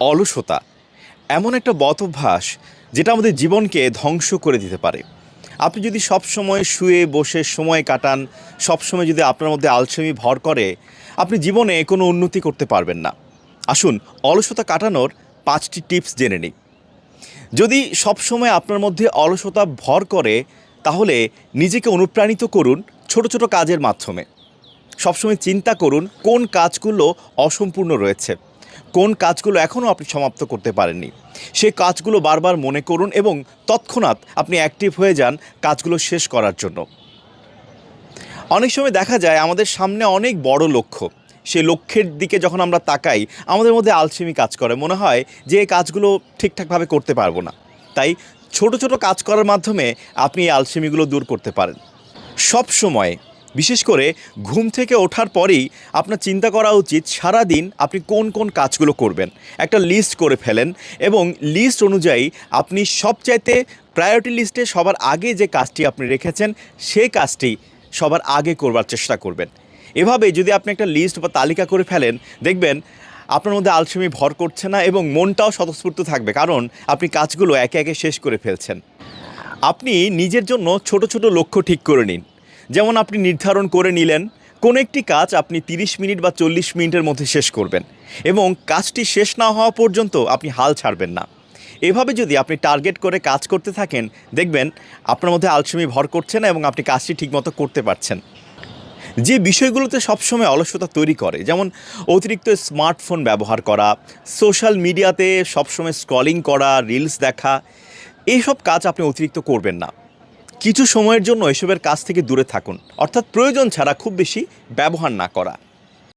অলসতা, এমন একটা বদ অভ্যাস যেটা আমাদের জীবনকে ধ্বংস করে দিতে পারে। আপনি যদি সব সময় শুয়ে বসে সময় কাটান সব সময় যদি আপনার মধ্যে আলসেমি ভর করে, আপনি জীবনে কোনো উন্নতি করতে পারবেন না। আসুন, অলসতা কাটানোর পাঁচটি টিপস জেনে নিই। যদি সবসময় আপনার মধ্যে অলসতা ভর করে, তাহলে নিজেকে অনুপ্রাণিত করুন ছোট ছোট কাজের মাধ্যমে। সবসময় চিন্তা করুন কোন কাজগুলো অসম্পূর্ণ রয়েছে। কোন কাজগুলো এখনও আপনি সমাপ্ত করতে পারেননি। সে কাজগুলো বারবার মনে করুন এবং তৎক্ষণাৎ আপনি অ্যাক্টিভ হয়ে যান কাজগুলো শেষ করার জন্য। অনেক সময় দেখা যায় আমাদের সামনে অনেক বড় লক্ষ্য। সেই লক্ষ্যের দিকে যখন আমরা তাকাই, আমাদের মধ্যে আলসেমি কাজ করে। মনে হয় যে এই কাজগুলো ঠিকঠাকভাবে করতে পারব না। তাই ছোট ছোট কাজ করার মাধ্যমে আপনি এই আলসেমিগুলো দূর করতে পারেন। সব সময় বিশেষ করে ঘুম থেকে ওঠার পরেই আপনার চিন্তা করা উচিত সারা দিন আপনি কোন কোন কাজগুলো করবেন। একটা লিস্ট করে ফেলেন এবং লিস্ট অনুযায়ী আপনি সবচাইতে প্রায়োরিটি লিস্টে সবার আগে যে কাজটি আপনি রেখেছেন, সেই কাজটি সবার আগে করবার চেষ্টা করবেন। এভাবে যদি আপনি একটা লিস্ট বা তালিকা করে ফেলেন, দেখবেন আপনার মধ্যে আলসেমি ভর করছে না এবং মনটাও স্বতঃস্ফূর্ত থাকবে কারণ আপনি কাজগুলো একে একে শেষ করে ফেলছেন। আপনি নিজের জন্য ছোট ছোট লক্ষ্য ঠিক করে নিন। যেমন আপনি নির্ধারণ করে নিলেন, কোনো একটি কাজ আপনি 30 মিনিট বা চল্লিশ মিনিটের মধ্যে শেষ করবেন এবং কাজটি শেষ না হওয়া পর্যন্ত আপনি হাল ছাড়বেন না। এভাবে যদি আপনি টার্গেট করে কাজ করতে থাকেন, দেখবেন আপনার মধ্যে আলসেমি ভর করছে না এবং আপনি কাজটি ঠিকমতো করতে পারছেন। যে বিষয়গুলোতে সবসময় অলসতা তৈরি করে, যেমন অতিরিক্ত স্মার্টফোন ব্যবহার করা, সোশ্যাল মিডিয়াতে সবসময় স্ক্রলিং করা, রিলস দেখা এইসব কাজ আপনি অতিরিক্ত করবেন না। কিছু সময়ের জন্য এসবের কাজ থেকে দূরে থাকুন। অর্থাৎ প্রয়োজন ছাড়া খুব বেশি ব্যবহার না করা।